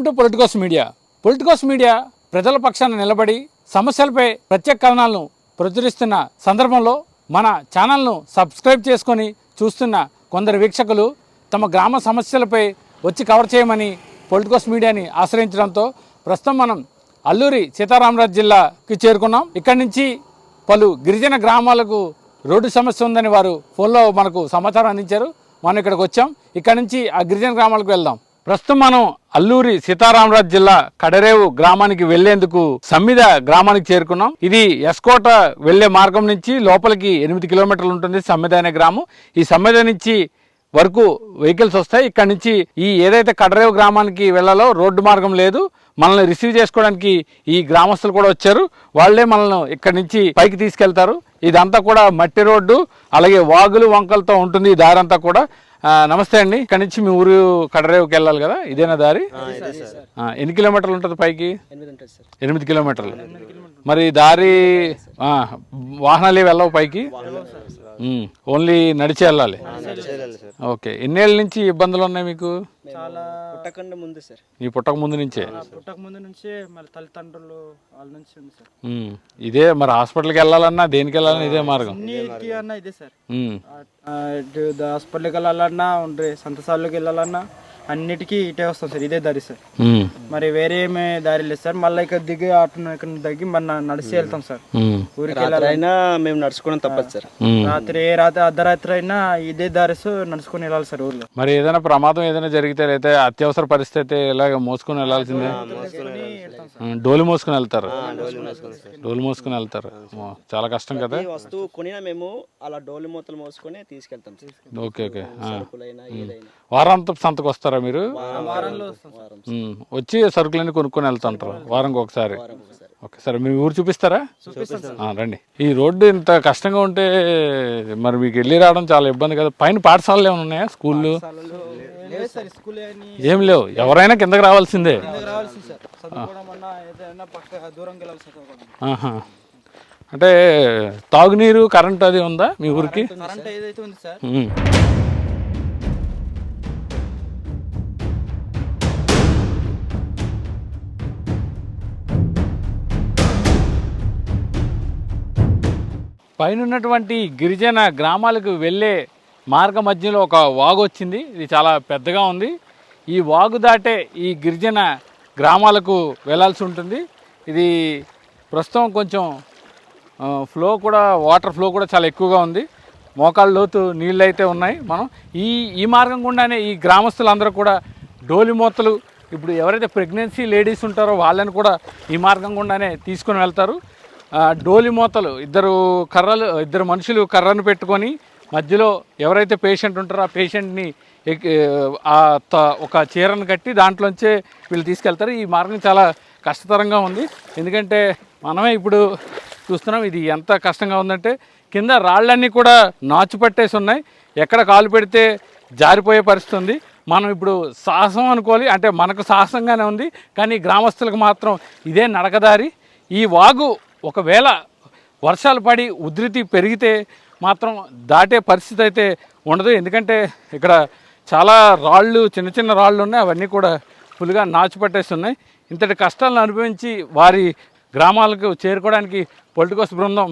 Welcome to Politicos Media Politicos Media ప్రజల పక్షాన నిలబడి సమస్యలపై ప్రత్యేక కథనాలను ప్రచురిస్తున్న సందర్భంలో మన ఛానల్ను సబ్స్క్రైబ్ చేసుకొని చూస్తున్న కొందరు వీక్షకులు తమ గ్రామ సమస్యలపై వచ్చి కవర్ చేయమని పొలిటికోస్ మీడియాని ఆశ్రయించడంతో ప్రస్తుతం మనం అల్లూరి సీతారామరాజు జిల్లాకి చేరుకున్నాం. ఇక్కడి నుంచి పలు గిరిజన గ్రామాలకు రోడ్డు సమస్య ఉందని వారు ఫోన్లో మనకు సమాచారం అందించారు. మనం ఇక్కడికి వచ్చాం. ఇక్కడ నుంచి ఆ గిరిజన గ్రామాలకు వెళ్దాం. ప్రస్తుతం మనం అల్లూరి సీతారామరాజు జిల్లా కడరేవు గ్రామానికి వెళ్ళేందుకు సమ్మిద గ్రామానికి చేరుకున్నాం. ఇది ఎస్కోట వెళ్ళే మార్గం నుంచి లోపలికి ఎనిమిది కిలోమీటర్లు ఉంటుంది సమ్మిద అనే గ్రామం. ఈ సమ్మిద నుంచి వరకు వెహికల్స్ వస్తాయి. ఇక్కడ నుంచి ఈ ఏదైతే కడరేవు గ్రామానికి వెళ్ళాలో రోడ్డు మార్గం లేదు. మనల్ని రిసీవ్ చేసుకోవడానికి ఈ గ్రామస్తులు కూడా వచ్చారు. వాళ్ళే మనల్ని ఇక్కడ నుంచి పైకి తీసుకెళ్తారు. ఇదంతా కూడా మట్టి రోడ్డు అలాగే వాగులు వంకలతో ఉంటుంది ఈ దారి అంతా కూడా. నమస్తే అండి. ఇక్కడ నుంచి మీ ఊరు కడరేవుకి వెళ్ళాలి కదా? ఇదేనా దారి? ఎన్ని కిలోమీటర్లు ఉంటుంది పైకి? ఎనిమిది కిలోమీటర్లు. మరి దారి వాహనాలు వెళ్ళవు పైకి? ఓన్లీ నడిచి వెళ్ళాలి. ఓకే. ఎన్నేళ్ళ నుంచి ఇబ్బందులు ఉన్నాయి మీకు? చాలా పుట్టకుండా ముందు సార్. నీ పుట్టక ముందు నుంచే? పుట్టక ముందు నుంచి మళ్ళీ తల్లిదండ్రులు వాళ్ళ నుంచి ఉంది సార్. ఉమ్, ఇదే మరి హాస్పిటల్కి వెళ్ళాలన్నా దేనికి వెళ్ళాలన్నా ఇదే మార్గం. అన్న ఇదే సార్. హాస్పిటల్కి వెళ్ళాలన్నా ఉండే సంతసార్లకి వెళ్ళాలన్నా అన్నిటికీ ఇటే వస్తాం సార్ ఇదే దారి సార్. మరి వేరే ఏమీ దారి లేదు సార్. మళ్ళీ ఇక్కడ దిగి ఆటో ఇక్కడ దిగి మన నడిచి వెళ్తాం సార్. ఊరికి రాత్రి వెళ్ళాలి అయినా మేము నడుచుకోవడం తప్పదు సార్. రాత్రి ఏ రాత్రి అర్ధరాత్రి అయినా ఇదే దారి నడుచుకొని వెళ్ళాలి సార్ ఊర్లో. మరి ఏదైనా ప్రమాదం ఏదైనా జరిగితే అయితే అత్యవసర పరిస్థితి ఇలాగ మోసుకొని వెళ్ళాల్సిందే? డోలు మోసుకొని వెళ్తారు? డోలు మోసుకొని వెళ్తారు? చాలా కష్టం కదా. వస్తువు కొనినా మేము అలా డోలు మూతలు మోసుకొని తీసుకెళ్తాం ఓకే ఓకే. ఆ. సరుకులైనా ఏదైనా. వారాంతం సంతకు వస్తారా మీరు? వారంలో వస్తాం సార్. వారం ఉమ్, వచ్చి సరుకులన్నీ కొనుక్కొని వెళ్తుంటారు? వారంకి ఒకసారి? ఒకసారి. ఓకే సరే. మీ ఊరు చూపిస్తారా? ఆ, రండి. ఈ రోడ్డు ఇంత కష్టంగా ఉంటే మరి మీకు వెళ్ళి రావడం చాలా ఇబ్బంది కదా. పైన పాఠశాలలు ఏమైనా ఉన్నాయా? స్కూళ్ళు? లేదు సార్. స్కూల్ అని ఏం లేవు. ఎవరైనా కిందకి రావాల్సిందే. అంటే తాగునీరు కరెంట్ అది ఉందా మీ ఊరికి? పైనటువంటి గిరిజన గ్రామాలకు వెళ్ళే మార్గ మధ్యలో ఒక వాగు వచ్చింది. ఇది చాలా పెద్దగా ఉంది. ఈ వాగు దాటే ఈ గిరిజన గ్రామాలకు వెళ్ళాల్సి ఉంటుంది. ఇది ప్రస్తుతం కొంచెం ఫ్లో కూడా వాటర్ ఫ్లో కూడా చాలా ఎక్కువగా ఉంది. మోకాళ్ళ లోతు నీళ్ళు అయితే ఉన్నాయి. మనం ఈ ఈ మార్గం గుండానే ఈ గ్రామస్తులందరూ కూడా డోలిమూతలు ఇప్పుడు ఎవరైతే ప్రెగ్నెన్సీ లేడీస్ ఉంటారో వాళ్ళని కూడా ఈ మార్గం గుండానే తీసుకొని వెళ్తారు. డోలి మూతలు ఇద్దరు కర్రలు ఇద్దరు మనుషులు కర్రను పెట్టుకొని మధ్యలో ఎవరైతే పేషెంట్ ఉంటారో ఆ పేషెంట్ని ఆ త- ఒక చీరను కట్టి దాంట్లోంచే వీళ్ళు తీసుకెళ్తారు. ఈ మార్గం చాలా కష్టతరంగా ఉంది. ఎందుకంటే మనమే ఇప్పుడు చూస్తున్నాం ఇది ఎంత కష్టంగా ఉందంటే కింద రాళ్ళన్నీ కూడా నాచు పట్టేసి ఉన్నాయి. ఎక్కడ కాలు పెడితే జారిపోయే పరిస్థితి ఉంది. మనం ఇప్పుడు సాహసం అనుకోవాలి. అంటే మనకు సాహసంగానే ఉంది. కానీ గ్రామస్తులకు మాత్రం ఇదే నడకదారి. ఈ వాగు ఒకవేళ వర్షాలు పడి ఉధృతి పెరిగితే మాత్రం దాటే పరిస్థితి అయితే ఉండదు. ఎందుకంటే ఇక్కడ చాలా రాళ్ళు చిన్న చిన్న రాళ్ళు ఉన్నాయి. అవన్నీ కూడా ఫుల్గా నాచు ఉన్నాయి ఇంతటి కష్టాలను అనుభవించి వారి గ్రామాలకు చేరుకోవడానికి పొలిటికోస్ బృందం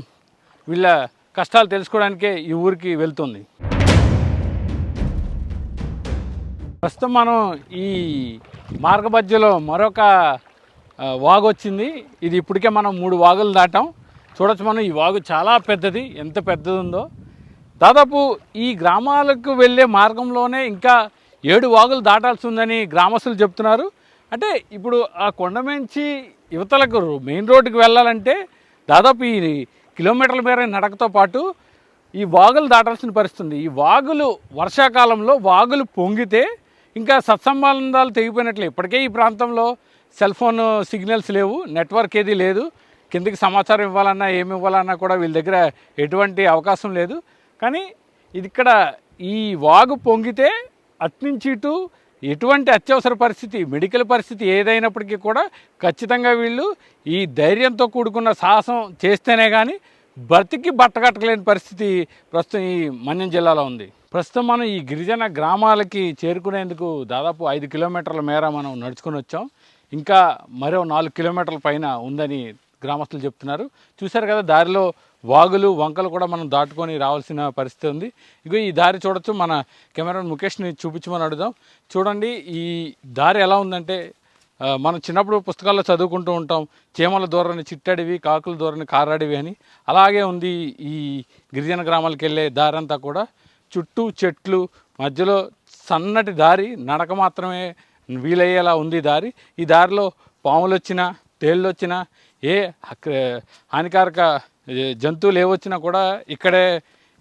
వీళ్ళ కష్టాలు తెలుసుకోవడానికే ఈ ఊరికి వెళ్తుంది. ప్రస్తుతం మనం ఈ మార్గ మధ్యలో మరొక వాగు వచ్చింది. ఇది ఇప్పటికే మనం మూడు వాగులు దాటాం. చూడొచ్చు మనం ఈ వాగు చాలా పెద్దది. ఎంత పెద్దది ఉందో దాదాపు ఈ గ్రామాలకు వెళ్ళే మార్గంలోనే ఇంకా ఏడు వాగులు దాటాల్సి ఉందని గ్రామస్తులు చెప్తున్నారు. అంటే ఇప్పుడు ఆ కొండ మించి యువతలకు మెయిన్ రోడ్డుకి వెళ్ళాలంటే దాదాపు ఈ కిలోమీటర్ల మేర నడకతో పాటు ఈ వాగులు దాటాల్సిన పరిస్థితుంది ఈ వాగులు వర్షాకాలంలో వాగులు పొంగితే ఇంకా సత్సంబంధాలు తెగిపోయినట్లే. ఇప్పటికే ఈ ప్రాంతంలో సెల్ ఫోన్ సిగ్నల్స్ లేవు నెట్వర్క్ ఏది లేదు. కిందకి సమాచారం ఇవ్వాలన్నా ఏమి ఇవ్వాలన్నా కూడా వీళ్ళ దగ్గర ఎటువంటి అవకాశం లేదు. కానీ ఇది ఇక్కడ ఈ వాగు పొంగితే అట్నుంచి ఇటు ఎటువంటి అత్యవసర పరిస్థితి మెడికల్ పరిస్థితి ఏదైనప్పటికీ కూడా ఖచ్చితంగా వీళ్ళు ఈ ధైర్యంతో కూడుకున్న సాహసం చేస్తేనే కానీ బ్రతికి బట్టకట్టలేని పరిస్థితి ప్రస్తుతం ఈ మన్యం జిల్లాలో ఉంది. ప్రస్తుతం మనం ఈ గిరిజన గ్రామాలకి చేరుకునేందుకు దాదాపు ఐదు కిలోమీటర్ల మేర మనం నడుచుకొని వచ్చాం. ఇంకా మరో నాలుగు కిలోమీటర్ల పైన ఉందని గ్రామస్తులు చెప్తున్నారు. చూశారు కదా దారిలో వాగులు వంకలు కూడా మనం దాటుకొని రావాల్సిన పరిస్థితి ఉంది. ఇగో ఈ దారి చూడొచ్చు. మన కెమెరాన్ ముఖేష్ని చూపించమని అడుగుదాం. చూడండి ఈ దారి ఎలా ఉందంటే మనం చిన్నప్పుడు పుస్తకాల్లో చదువుకుంటూ ఉంటాం. చీమల దూరని చిట్టడివి కాకుల దూరని కారాడివి అని. అలాగే ఉంది ఈ గిరిజన గ్రామాలకు వెళ్ళే దారి అంతా కూడా. చుట్టూ చెట్లు మధ్యలో సన్నటి దారి నడక మాత్రమే వీలయ్యేలా ఉంది ఈ దారి. ఈ దారిలో పాములు వచ్చినా తేళ్ళు వచ్చినా ఏ హానికారక జంతువులు ఏవొచ్చినా కూడా ఇక్కడే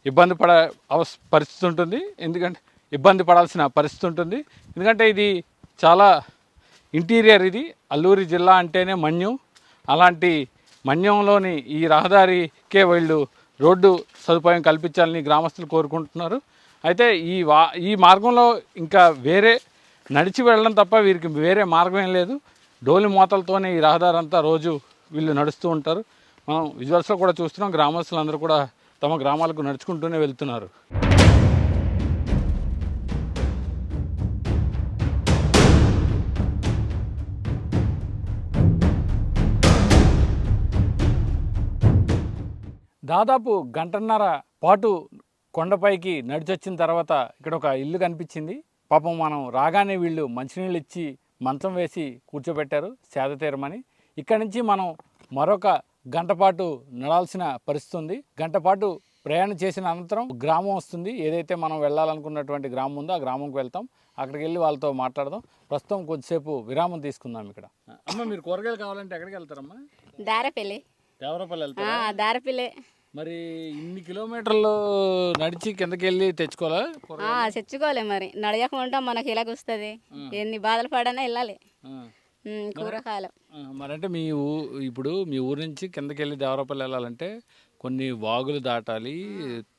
ఇబ్బంది పడ అవస్ పరిస్థితి ఉంటుంది. ఎందుకంటే ఇబ్బంది పడాల్సిన పరిస్థితి ఉంటుంది. ఎందుకంటే ఇది చాలా ఇంటీరియర్ ఇది. అల్లూరి జిల్లా అంటేనే మన్యం. అలాంటి మన్యంలోని ఈ రహదారికే వీళ్ళు రోడ్డు సదుపాయం కల్పించాలని గ్రామస్తులు కోరుకుంటున్నారు. అయితే ఈ వా ఈ మార్గంలో ఇంకా వేరే నడిచి వెళ్ళడం తప్ప వీరికి వేరే మార్గం ఏం లేదు. డోలి మూతలతోనే ఈ రహదారి అంతా రోజు వీళ్ళు నడుస్తూ ఉంటారు. మనం విజువల్స్లో కూడా చూస్తున్నాం గ్రామస్తులందరూ కూడా తమ గ్రామాలకు నడుచుకుంటూనే వెళ్తున్నారు. దాదాపు గంటన్నర పాటు కొండపైకి నడిచొచ్చిన తర్వాత ఇక్కడ ఒక ఇల్లు కనిపించింది. పాపం మనం రాగానే వీళ్ళు మంచినీళ్ళు ఇచ్చి మంచం వేసి కూర్చోబెట్టారు సేద తీరమని. ఇక్కడి నుంచి మనం మరొక గంట పాటు నడాల్సిన పరిస్థితి ఉంది. గంట పాటు ప్రయాణం చేసిన అనంతరం గ్రామం వస్తుంది. ఏదైతే మనం వెళ్ళాలనుకున్నటువంటి గ్రామం ఉందో ఆ గ్రామంకి వెళ్తాం. అక్కడికి వెళ్ళి వాళ్ళతో మాట్లాడదాం. ప్రస్తుతం కొద్దిసేపు విరామం తీసుకుందాం ఇక్కడ. అమ్మ మీరు కూరగాయలు కావాలంటే ఎక్కడికి వెళ్తారమ్మా? దారపల్లి. దేవరపల్లి ఆ, వెళ్తారా దారపల్లి. మరి ఇన్ని కిలోమీటర్లు నడిచి కిందకి వెళ్ళి తెచ్చుకోవాలా? ఆ, తెచ్చుకోలే మరి. నడయకుండా మనకి ఎలాగ వస్తుంది. ఎన్ని బాధలు పడనా వెళ్ళాలి. ఉమ్, కూరగాయలు. ఆ, మరంటే మీ ఊ ఇప్పుడు మీ ఊరు నుంచి కిందకి వెళ్ళి దేవరపల్లి వెళ్ళాలంటే కొన్ని వాగులు దాటాలి.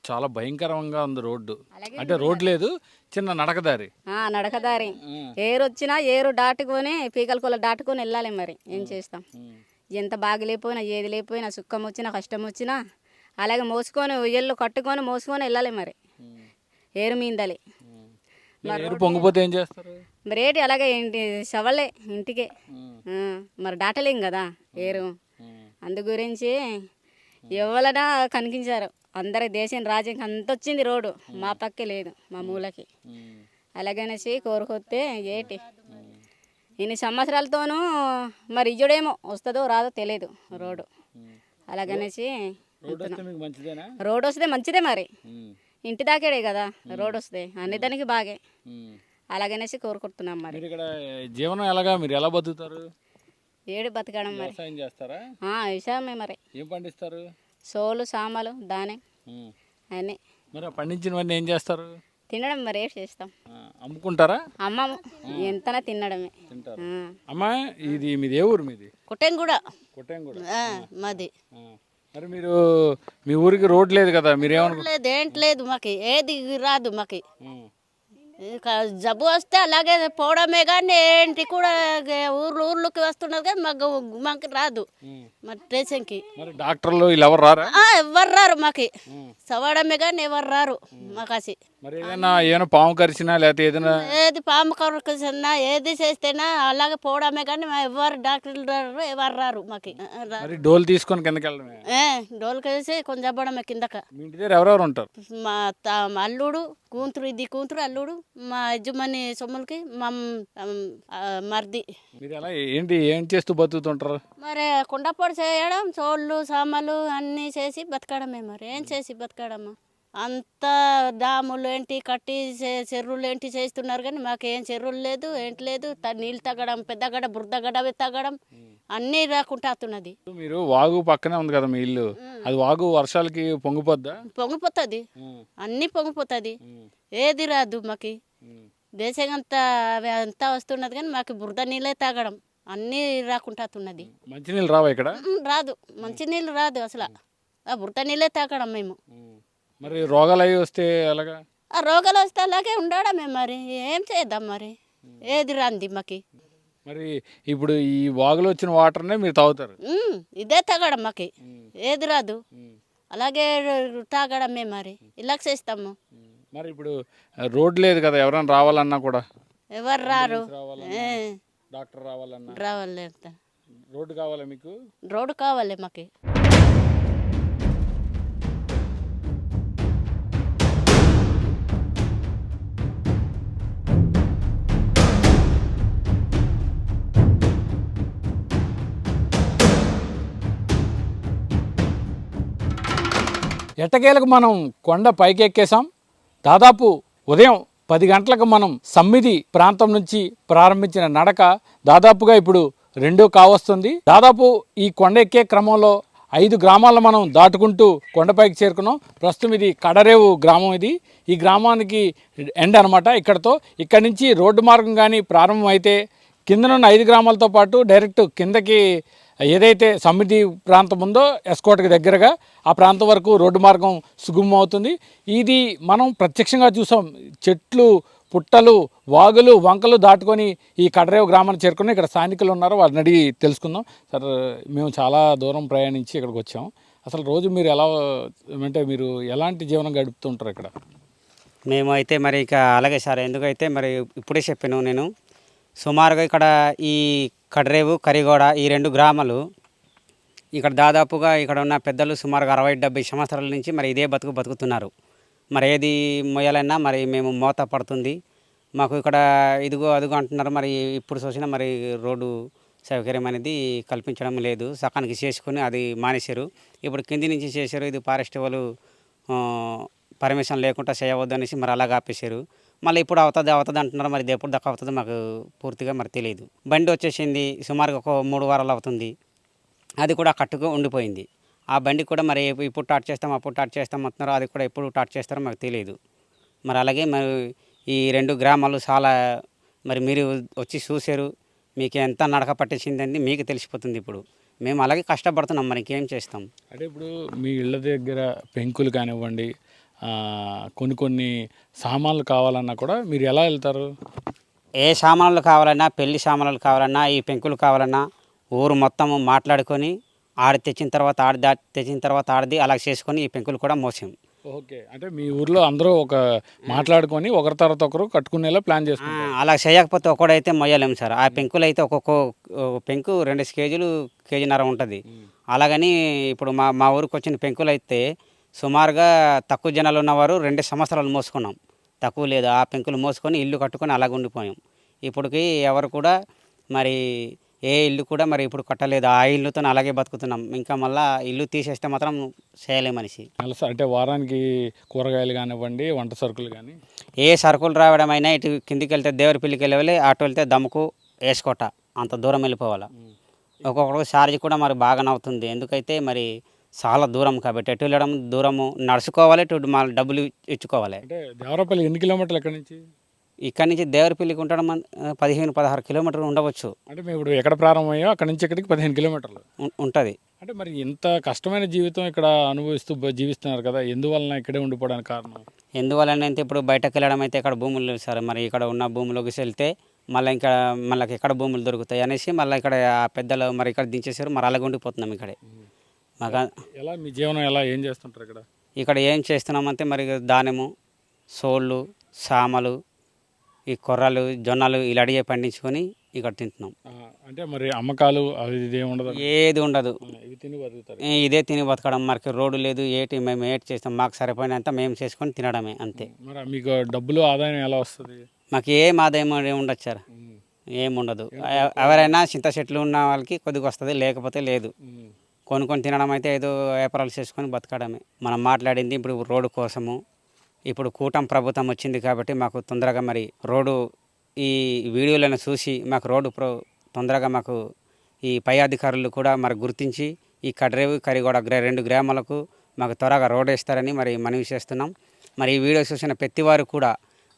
చాలా భయంకరంగా ఉంది రోడ్డు. అంటే రోడ్ లేదు చిన్న నడకదారి. ఆ, నడకదారి. ఏరు వచ్చినా ఏరు దాటుకొని పీకల కొల దాటుకొని వెళ్ళాలి మరి. ఏం చేస్తాం? ఎంత బాగా లేకపోయినా ఏది లేకపోయినా సుఖం వచ్చినా కష్టం వచ్చినా అలాగే మోసుకొని ఉయ్యళ్ళు కట్టుకొని మోసుకొని వెళ్ళాలి మరి. ఏరు మీందలి. మరి పొంగిపోతే ఏం చేస్తారు? మరి ఏంటి అలాగే ఇంటి శవలే ఇంటికే. మరి దాటలేం కదా ఏరు. అందు గురించి ఎవరైనా కనిపించారు. అందరి దేశం రాజ్యం అంత వచ్చింది రోడ్డు. మా పక్కే లేదు మా మూలకి. అలాగనేసి కోరుకొస్తే ఏటి? ఇన్ని సంవత్సరాలతోనూ మరి ఇయ్యడేమో వస్తుందో రాదో తెలియదు రోడ్డు. అలాగనేసి రోడ్ వస్తే మంచిదే మరి. ఇంటి దాకేడే కదా రోడ్ వస్తే. అన్ని దానికి బాగే. అలాగనేసి కోరుకుంటున్నాం మరి. ఇక్కడ జీవనం ఎలాగా? మీరు ఎలా బతుకుతారు? ఏడు బతకడం మరి. చేస్తారా? ఆ, విషయమే మరి. ఏం పండిస్తారు? సోలు సామలు దానే. అన్నీ. మరి పండించినవన్నీ ఏం చేస్తారు? తినడం మరి ఏం చేస్తాం. అమ్ముకుంటారా? అమ్మము. ఎంతనా తినడమే. అమ్మా ఇది మీది ఏ ఊరు మీది? కుట్టం కూడా కొట్టేం కూడా ఆ, మాది. మరి మీరు మీ ఊరికి రోడ్ లేదు కదా మీరు లేదు ఏంటి లేదు మాకి ఏది రాదు మాకి. ఇక జబ్బు వస్తే అలాగే పోవడమే కానీ ఏంటి కూడా ఊర్లు ఊర్లోకి వస్తున్నది కానీ మాకు మాకు రాదు. మా స్టేషన్కి. మరి డాక్టర్లు వీళ్ళు ఎవరు రారా? ఆ, ఎవ్వరు రారు మాకి. చవడమే కానీ ఎవరు రారు మాకాసి మరి ఏదైనా ఏమైనా పాము కరిచినా లేకపోతే ఏదైనా ఏది పాము కరుకున్నా ఏది చేస్తేనా అలాగే పోవడమే కానీ మా ఎవరు డాక్టర్లు రారు ఎవరు రారు మాకి. రా- మరి డోలు తీసుకొని కిందకి వెళ్ళడమే. ఏ డోలుకేసి కొంచెం చెప్పడమే కిందక. మీ ఇంటి దగ్గర ఎవరెవరు ఉంటారు? మా త- మా అల్లుడు కూతురు ఇది కూతురు అల్లుడు మా యజమాని సొమ్ములకి మా మరిది. మీరు ఎలా ఏంటి ఏం చేస్తూ బతుకుతుంటారు? మరి కుండపొడి చేయడం చోళ్ళు సామాలు అన్నీ చేసి బతకడమే మరి. ఏం చేసి బతకడము? అంత డాములు ఏంటి కట్టి చె- చెరువులు ఏంటి చేస్తున్నారు కానీ మాకేం చెరువులు లేదు ఏంటి లేదు. నీళ్ళు తగ్గడం పెద్దగడ బురదగడ తగ్గడం అన్నీ రాకుండా అవుతున్నది. మీరు వాగు పక్కనే ఉంది కదా మీ ఇల్లు. అది వాగు వర్షాలకి పొంగిపోద్దా? పొంగిపోతుంది. అన్నీ పొంగిపోతుంది. ఏది రాదు మాకి. దేశం అంతా అవి అంతా వస్తున్నది కానీ మాకు బురద నీళ్ళే తాగడం అన్నీ రాకుండా అవుతున్నది. మంచినీళ్ళు రావా ఇక్కడ? రాదు. మంచి నీళ్ళు రాదు అసలు. ఆ బురద నీళ్ళే తాగడం మేము. మరి రోగాలు అవి వస్తే ఎలాగా? ఆ రోగాలు వస్తే అలాగే ఉండడమే మరి. ఏం చేద్దాం మరి? ఏది రాంది మాకి? మరి ఇప్పుడు ఈ వాగులో వచ్చిన వాటర్నే మీరు తాగుతారు. ఉమ్, ఇదే తాగడం మాకి. ఏది రాదు. అలాగే తాగడమే మరి. ఇలా చేస్తాము. మరి ఇప్పుడు రోడ్ లేదు కదా ఎవరైనా రావాలన్నా కూడా? ఎవరు రారు? ఏ, డాక్టర్ రావాలన్నా? రావాలి రోడ్డు కావాలా మీకు? రోడ్డు కావాలి మాకు. ఎట్టకేలకు మనం కొండ పైకెక్కేసాం దాదాపు ఉదయం పది గంటలకు మనం సమ్మిది ప్రాంతం నుంచి ప్రారంభించిన నడక దాదాపుగా ఇప్పుడు రెండు కావస్తుంది దాదాపు ఈ కొండ ఎక్కే క్రమంలో ఐదు గ్రామాలను మనం దాటుకుంటూ కొండపైకి చేరుకున్నాం. ప్రస్తుతం ఇది కడరేవు గ్రామం ఇది. ఈ గ్రామానికి ఎండ్ అనమాట ఇక్కడతో. ఇక్కడ నుంచి రోడ్డు మార్గం కానీ ప్రారంభం అయితే కిందనున్న ఐదు గ్రామాలతో పాటు డైరెక్ట్ కిందకి ఏదైతే సమితి ప్రాంతం ఉందో ఎస్కోట్కి దగ్గరగా ఆ ప్రాంతం వరకు రోడ్డు మార్గం సుగమం అవుతుంది ఇది మనం ప్రత్యక్షంగా చూసాం. చెట్లు పుట్టలు వాగులు వంకలు దాటుకొని ఈ కడరేవు గ్రామాన్ని చేరుకుని ఇక్కడ స్థానికులు ఉన్నారు వాళ్ళని అడిగి తెలుసుకుందాం. సార్ మేము చాలా దూరం ప్రయాణించి ఇక్కడికి వచ్చాం. అసలు రోజు మీరు ఎలా అంటే మీరు ఎలాంటి జీవనం గడుపుతుంటారు ఇక్కడ? మేము అయితే మరి ఇక అలాగే సార్ ఎందుకైతే మరి ఇప్పుడే చెప్పాను నేను సుమారుగా ఇక్కడ ఈ కడరేవు కరిగోడ ఈ రెండు గ్రామాలు ఇక్కడ దాదాపుగా ఇక్కడ ఉన్న పెద్దలు సుమారుగా అరవై డెబ్బై సంవత్సరాల నుంచి మరి ఇదే బతుకు బతుకుతున్నారు. మరి ఏది మొయ్యాలన్నా మరి మేము మోత పడుతుంది. మాకు ఇక్కడ ఇదిగో అదిగో అంటున్నారు మరి ఇప్పుడు చూసినా మరి రోడ్డు సౌకర్యం అనేది కల్పించడం లేదు. సకానికి చేసుకుని అది మానేశారు. ఇప్పుడు కింది నుంచి చేశారు. ఇది ఫారెస్ట్ వాళ్ళు పర్మిషన్ లేకుండా చేయవద్దు అనేసి మరి అలాగ ఆపేశారు. మళ్ళీ ఇప్పుడు అవుతుంది అవుతుంది అంటున్నారు. మరి ఇది ఎప్పుడు దాకా అవుతుందో మాకు పూర్తిగా మరి తెలియదు బండి వచ్చేసింది సుమారుగా ఒక మూడు వారాలు అవుతుంది. అది కూడా కట్టుగా ఉండిపోయింది. ఆ బండి కూడా మరి ఇప్పుడు టార్ట్ చేస్తాం అప్పుడు టార్ట్ చేస్తాం అంటున్నారు అది కూడా ఎప్పుడు టార్ట్ చేస్తారో మాకు తెలియదు మరి అలాగే మరి ఈ రెండు గ్రామాలు చాలా మరి మీరు వచ్చి చూశారు. మీకు ఎంత నడక పట్టేసిందని మీకు తెలిసిపోతుంది ఇప్పుడు. మేము అలాగే కష్టపడుతున్నాం మనకి ఏం చేస్తాం? అంటే ఇప్పుడు మీ ఇళ్ళ దగ్గర పెంకులు కానివ్వండి కొన్ని కొన్ని సామాన్లు కావాలన్నా కూడా మీరు ఎలా వెళ్తారు? ఏ సామాన్లు కావాలన్నా పెళ్ళి సామాన్లు కావాలన్నా ఈ పెంకులు కావాలన్నా ఊరు మొత్తం మాట్లాడుకొని ఆడి తెచ్చిన తర్వాత ఆడి దా తెచ్చిన తర్వాత ఆడిది అలా చేసుకొని ఈ పెంకులు కూడా మోసాం. ఓకే. అంటే మీ ఊర్లో అందరూ ఒక మాట్లాడుకొని ఒకరి తర్వాత ఒకరు కట్టుకునేలా ప్లాన్ ఆ, చేసుకుంటారు అలా చేయకపోతే ఒకడైతే మొయ్యలేము సార్. ఆ పెంకులు అయితే ఒక్కొక్క ఒక పెంకు రెండు కేజీలు కేజీన్నర ఉంటుంది. అలాగని ఇప్పుడు మా మా ఊరికి వచ్చిన పెంకులు అయితే సుమారుగా తక్కువ జనాలు ఉన్నవారు రెండు సంవత్సరాలు మోసుకున్నాం. తక్కువ లేదు ఆ పెంకులు మోసుకొని ఇల్లు కట్టుకొని అలాగ ఉండిపోయాం. ఇప్పటికి ఎవరు కూడా మరి ఏ ఇల్లు కూడా మరి ఇప్పుడు కట్టలేదు. ఆ ఇల్లుతో అలాగే బతుకుతున్నాం. ఇంకా మళ్ళా ఇల్లు తీసేస్తే మాత్రం చేయలేం మనిషి. అంటే వారానికి కూరగాయలు కానివ్వండి వంట సరుకులు కానీ? ఏ సరుకులు రావడం అయినా ఇటు కిందికి వెళ్తే దేవరపల్లికి వెళ్ళి అటు వెళ్తే దమ్ముకు వేసుకోట. అంత దూరం వెళ్ళిపోవాలి. ఒక్కొక్కడు ఛార్జ్ కూడా మరి బాగానే అవుతుంది ఎందుకైతే మరి చాలా దూరం కాబట్టి ఎటు వెళ్ళడం దూరము నడుచుకోవాలి ఇటు మా డబ్బులు ఇచ్చుకోవాలి. అంటే దేవరపల్లి ఎన్ని కిలోమీటర్లు ఎక్కడి నుంచి? ఇక్కడి నుంచి దేవరపల్లికి ఉండడం పదిహేను పదహారు కిలోమీటర్లు ఉండవచ్చు. అంటే మేము ఇప్పుడు ఎక్కడ ప్రారంభమయ్యో అక్కడ నుంచి ఇక్కడికి పదిహేను కిలోమీటర్లు. ఉంటుంది. అంటే మరి ఇంత కష్టమైన జీవితం ఇక్కడ అనుభవిస్తూ జీవిస్తున్నారు కదా ఎందువలన ఇక్కడే ఉండిపోవడానికి కారణం? ఎందువలన అయితే ఇప్పుడు బయటకు వెళ్ళడం అయితే ఇక్కడ భూములు లేవు సార్. మరి ఇక్కడ ఉన్న భూములోకి వెళ్తే మళ్ళీ ఇంకా మళ్ళీ ఎక్కడ భూములు దొరుకుతాయి అనేసి మళ్ళీ ఇక్కడ పెద్దలు మరి ఇక్కడ దించేసారు మరి అలాగ ఉండిపోతున్నాం ఇక్కడే. మాకు ఎలా మీ జీవనం ఎలా ఏం చేస్తుంటారు ఇక్కడ? ఇక్కడ ఏం చేస్తున్నామంటే మరి ధాన్యము సోళ్ళు సామలు ఈ కొర్రలు జొన్నలు ఇలా అడిగే పండించుకొని ఇక్కడ తింటున్నాం. అంటే మరి అమ్మకాలు ఉండదు ఏది ఉండదు. ఇదే తిని బతకడం మనకి రోడ్డు లేదు ఏటి మేము ఏటి చేస్తాం మాకు సరిపోయినంత మేము చేసుకొని తినడమే అంతే. మరి మీకు డబ్బులు ఆదాయం ఎలా వస్తుంది? మాకు ఏం ఆదాయం ఏమి ఉండదు సార్. ఏం ఉండదు. ఎ- ఎవరైనా చింత చెట్లు ఉన్న వాళ్ళకి కొద్దిగా వస్తుంది లేకపోతే లేదు. కొనుక్కొని తినడం అయితే ఏదో వ్యాపారాలు చేసుకొని బతకడమే. మనం మాట్లాడింది ఇప్పుడు రోడ్డు కోసము. ఇప్పుడు కూటం ప్రభుత్వం వచ్చింది కాబట్టి మాకు తొందరగా మరి రోడ్డు ఈ వీడియోలను చూసి మాకు రోడ్డు ప్రో తొందరగా మాకు ఈ పై అధికారులు కూడా మరి గుర్తించి ఈ కడ్రేవు కరిగోడ గ్రా రెండు గ్రామాలకు మాకు త్వరగా రోడ్ వేస్తారని మరి మనవి చేస్తున్నాం. మరి ఈ వీడియో చూసిన ప్రతి వారు కూడా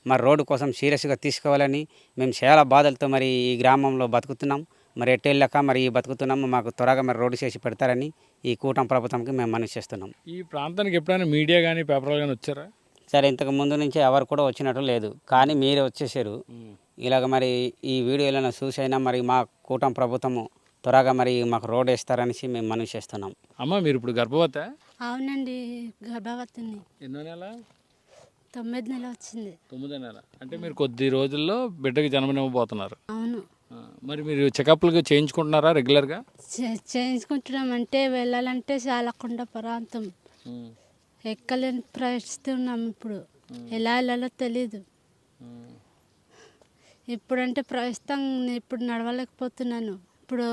మరి రోడ్డు కోసం సీరియస్గా తీసుకోవాలని మేము చాలా బాధలతో మరి ఈ గ్రామంలో బతుకుతున్నాం. మరి ఎటు వెళ్ళాక మరి ఈ బతుకుతున్నాము మాకు త్వరగా మరి రోడ్డు చేసి పెడతారని ఈ కూటమి ప్రభుత్వంకి మేము మనవి చేస్తున్నాం. ఈ ప్రాంతానికి ఎప్పుడైనా మీడియా కానీ పేపర్లు కానీ వచ్చారా? సరే ఇంతకు ముందు నుంచి ఎవరు కూడా వచ్చినట్టు లేదు. కానీ మీరే వచ్చేసారు. ఇలాగ మరి ఈ వీడియోలను చూసైనా మరి మా కూటమి ప్రభుత్వము త్వరగా మరి మాకు రోడ్ వేస్తారనేసి మేము మనవి చేస్తున్నాం. అమ్మ మీరు ఇప్పుడు గర్భవత? అవునండి గర్భవతిని. ఎన్నో నెల? తొమ్మిది నెల వచ్చింది. తొమ్మిదో నెల. అంటే మీరు కొద్ది రోజుల్లో బిడ్డకి జన్మనివ్వబోతున్నారు. అవును. మరి మీరు చెకప్లు చేయించుకుంటున్నారా రెగ్యులర్గా? చేయించుకుంటున్నాం. అంటే వెళ్ళాలంటే చాలకుండా ప్రాంతం. ఎక్కలేని పరిస్థితి ఉన్నాం ఇప్పుడు. ఎలా వెళ్ళాలో తెలీదు. ఇప్పుడంటే ప్రస్తుతం ఇప్పుడు నడవలేకపోతున్నాను. ఇప్పుడు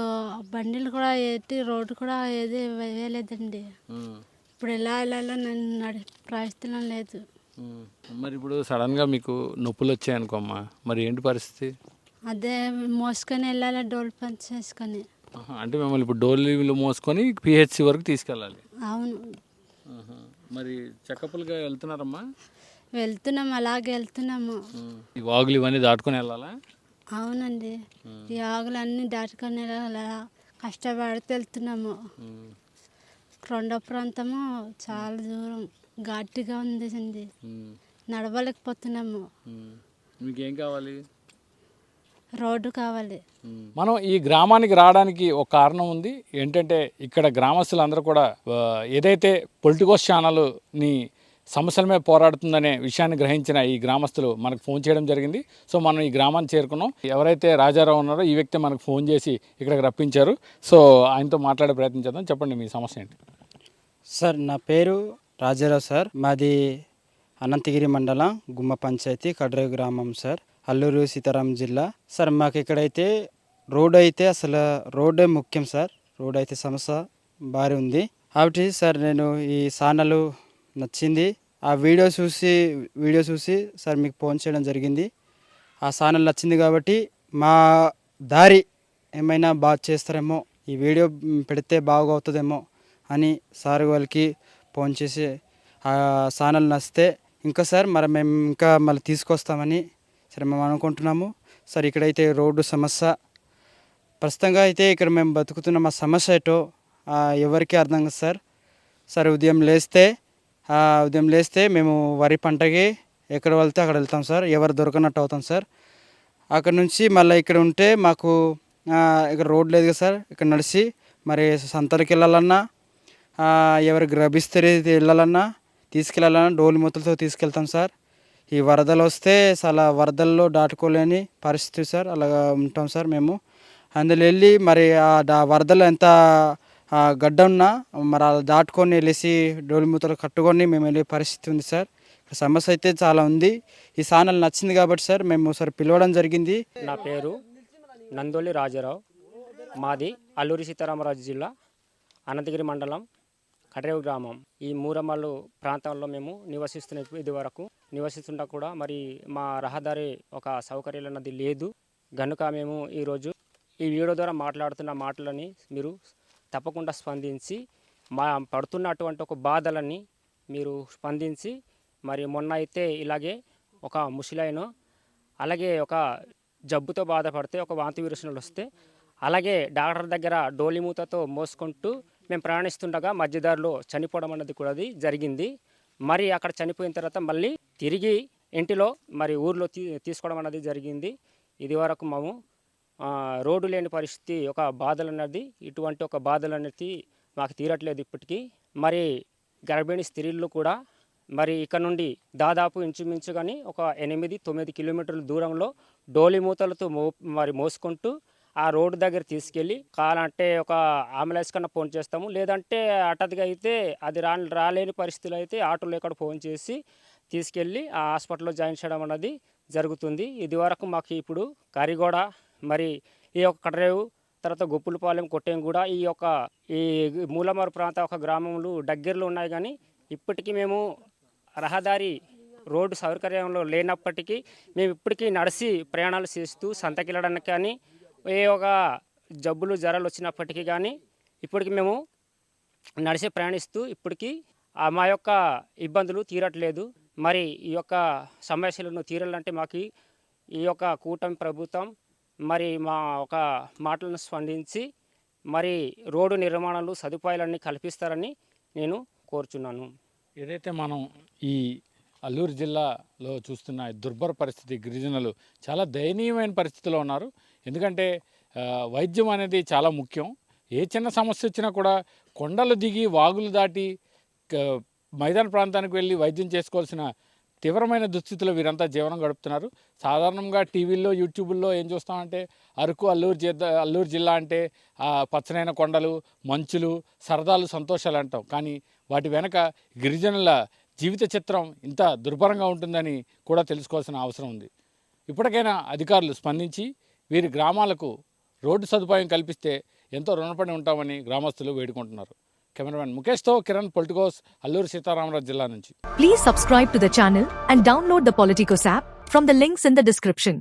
బండిలు కూడా ఏది రోడ్డు కూడా ఏది వేయలేదండి. ఇప్పుడు ఎలా వెళ్ళాలో నేను నడి ప్రయత్నం లేదు. మరి ఇప్పుడు సడన్గా మీకు నొప్పులు వచ్చాయనుకోమ్మా. మరి ఏంటి పరిస్థితి? అదే మోసుకొని వెళ్ళాలి డోల్ పని చేసుకొని? ఆహా, అంటే మిమ్మల్ని ఇప్పుడు డోలీలు మోసుకొని పిహెచ్సి వరకు తీసుకెళ్ళాలి. అవును. ఆహా. మరి చెకప్లుగా వెళ్తున్నారమ్మా? వెళ్తున్నాం అలాగే వెళ్తున్నాము. ఈ వాగులు ఇవన్నీ దాటుకొని వెళ్ళాలా? అవునండి. ఈ ఆకులు అన్నీ దాటుకొని వెళ్ళాలా? కష్టపడితే వెళ్తున్నాము. రెండో ప్రాంతము చాలా దూరం. ఘాటుగా ఉంది అండి ఉమ్. నడవలేకపోతున్నాము. ఉమ్. మీకేం కావాలి? రోడ్డు కావాలి. మనం ఈ గ్రామానికి రావడానికి ఒక కారణం ఉంది. ఏంటంటే ఇక్కడ గ్రామస్తులందరూ కూడా ఏదైతే పొలిటికోస్ ఛానల్ని సమస్యల మీద పోరాడుతుందనే విషయాన్ని గ్రహించిన ఈ గ్రామస్తులు మనకు ఫోన్ చేయడం జరిగింది. సో మనం ఈ గ్రామాన్ని చేరుకున్నాం. ఎవరైతే రాజారావు ఉన్నారో ఈ వ్యక్తి మనకు ఫోన్ చేసి ఇక్కడికి రప్పించారు. సో ఆయనతో మాట్లాడే ప్రయత్నం చేద్దాం. చెప్పండి మీ సమస్య ఏంటి? సార్ నా పేరు రాజారావు సార్. మాది అనంతగిరి మండలం గుమ్మ పంచాయతీ కడ్రే గ్రామం సార్. అల్లూరు సీతారాం జిల్లా. సార్ మాకు ఇక్కడైతే రోడ్ అయితే అసలు రోడ్డే ముఖ్యం సార్. రోడ్ అయితే సమస్య భారీ ఉంది. కాబట్టి సార్ నేను ఈ సానలు నచ్చింది. ఆ వీడియో చూసి వీడియో చూసి సార్ మీకు ఫోన్ చేయడం జరిగింది. ఆ సానలు నచ్చింది కాబట్టి మా దారి ఏమైనా బాగా చేస్తారేమో ఈ వీడియో పెడితే బాగవుతుందేమో అని సార్ వాళ్ళకి ఫోన్ చేసి ఆ సానలు నచ్చితే ఇంకా సార్ మరి మేము ఇంకా మళ్ళీ తీసుకొస్తామని సరే మేము అనుకుంటున్నాము. సార్ ఇక్కడైతే రోడ్డు సమస్య. ప్రస్తుతంగా అయితే ఇక్కడ మేము బతుకుతున్న మా సమస్య ఏటో ఆ, ఎవరికీ అర్థం కాదు సార్. సార్ ఉదయం లేస్తే ఉదయం లేస్తే మేము వరి పంటకి ఎక్కడ వెళ్తే అక్కడ వెళ్తాం సార్. ఎవరు దొరకనట్టు అవుతాం సార్. అక్కడ నుంచి మళ్ళీ ఇక్కడ ఉంటే మాకు ఇక్కడ రోడ్ లేదు కదా సార్. ఇక్కడ నడిచి మరి సంతలకు వెళ్ళాలన్నా ఆ, ఎవరు గ్రభిస్తే వెళ్ళాలన్నా తీసుకెళ్ళాలని డోలు మూతలతో తీసుకెళ్తాం సార్. ఈ వరదలు వస్తే చాలా వరదల్లో దాటుకోలేని పరిస్థితి సార్. అలాగా ఉంటాం సార్ మేము. అందులో వెళ్ళి మరి ఆ వరదలు ఎంత గడ్డ ఉన్నా మరి అలా దాటుకొని వెళ్ళేసి డోలు మూతలు కట్టుకొని మేము వెళ్ళే పరిస్థితి ఉంది సార్. సమస్య అయితే చాలా ఉంది. ఈ సానల్ నచ్చింది కాబట్టి సార్ మేము సార్ పిలవడం జరిగింది. నా పేరు నందోలి రాజారావు. మాది అల్లూరి సీతారామరాజు జిల్లా అనంతగిరి మండలం కటరేవు గ్రామం. ఈ మూరమల్లు ప్రాంతంలో మేము నివసిస్తున్న ఇది వరకు నివసిస్తుంటా కూడా మరి మా రహదారి ఒక సౌకర్యాలు అన్నది లేదు. గనుక మేము ఈరోజు ఈ వీడియో ద్వారా మాట్లాడుతున్న మాటలని మీరు తప్పకుండా స్పందించి మా పడుతున్నటువంటి ఒక బాధలని మీరు స్పందించి మరి మొన్న అయితే ఇలాగే ఒక ముసలాయన అలాగే ఒక జబ్బుతో బాధపడితే ఒక వాంతి విరుసులు వస్తే అలాగే డాక్టర్ దగ్గర డోలిమూతతో మోసుకుంటూ మేము ప్రయాణిస్తుండగా మధ్యదారిలో చనిపోవడం అన్నది కూడా అది జరిగింది. మరి అక్కడ చనిపోయిన తర్వాత మళ్ళీ తిరిగి ఇంటిలో మరి ఊర్లో తీ తీసుకోవడం అన్నది జరిగింది. ఇది వరకు మేము రోడ్డు లేని పరిస్థితి ఒక బాధలు అన్నది ఇటువంటి ఒక బాధలు అనేది మాకు తీరట్లేదు ఇప్పటికీ. మరి గర్భిణీ స్త్రీలు కూడా మరి ఇక్కడ నుండి దాదాపు ఇంచుమించు కానీ ఒక ఎనిమిది తొమ్మిది కిలోమీటర్ల దూరంలో డోలి మూతలతో మో మరి మోసుకుంటూ ఆ రోడ్డు దగ్గర తీసుకెళ్ళి కావాలంటే ఒక అంబులెన్స్ కన్నా ఫోన్ చేస్తాము. లేదంటే హఠాత్తుగా అయితే అది రా రాలేని పరిస్థితులు అయితే ఆటోలో ఎక్కడ ఫోన్ చేసి తీసుకెళ్ళి ఆ హాస్పిటల్లో జాయిన్ చేయడం అన్నది జరుగుతుంది. ఇది వరకు మాకు ఇప్పుడు కరిగోడ మరి ఈ యొక్క కడరేవు తర్వాత గొప్పులపాలెం కొట్టేం కూడా ఈ యొక్క ఈ మూలమారు ప్రాంత ఒక గ్రామంలో దగ్గరలో ఉన్నాయి కానీ ఇప్పటికీ మేము రహదారి రోడ్డు సౌకర్యంలో లేనప్పటికీ మేము ఇప్పటికీ నడిచి ప్రయాణాలు చేస్తూ సంతకెళ్ళడానికి కానీ ఏ ఒక జబ్బులు జ్వరాలు వచ్చినప్పటికీ కానీ ఇప్పటికి మేము నడిచి ప్రయాణిస్తూ ఇప్పటికీ మా యొక్క ఇబ్బందులు తీరట్లేదు. మరి ఈ యొక్క సమస్యలను తీరాలంటే మాకు ఈ యొక్క కూటమి ప్రభుత్వం మరి మా ఒక మాటలను స్పందించి మరి రోడ్డు నిర్మాణాలు సదుపాయాలన్నీ కల్పిస్తారని నేను కోరుచున్నాను. ఏదైతే మనం ఈ అల్లూరు జిల్లాలో చూస్తున్న దుర్భర పరిస్థితి గిరిజనులు చాలా దయనీయమైన పరిస్థితిలో ఉన్నారు. ఎందుకంటే వైద్యం అనేది చాలా ముఖ్యం. ఏ చిన్న సమస్య వచ్చినా కూడా కొండలు దిగి వాగులు దాటి మైదాన ప్రాంతానికి వెళ్ళి వైద్యం చేసుకోవాల్సిన తీవ్రమైన దుస్థితిలో వీరంతా జీవనం గడుపుతున్నారు. సాధారణంగా టీవీల్లో యూట్యూబుల్లో ఏం చూస్తామంటే అరకు అల్లూరు జిల్లా అల్లూరు జిల్లా అంటే పచ్చనైన కొండలు మంచులు సరదాలు సంతోషాలు అంటాం. కానీ వాటి వెనక గిరిజనుల జీవిత చిత్రం ఇంత దుర్భరంగా ఉంటుందని కూడా తెలుసుకోవాల్సిన అవసరం ఉంది. ఇప్పటికైనా అధికారులు స్పందించి వీరి గ్రామాలకు రోడ్డు సదుపాయం కల్పిస్తే ఎంతో రుణపడి ఉంటామని గ్రామస్తులు వేడుకుంటున్నారు. కెమెరామెన్ ముఖేష్తో కిరణ్ పొలిటికోస్ అల్లూరు సీతారామరాజు జిల్లా నుంచి. Please subscribe to the and download the Politicos app from the links in the description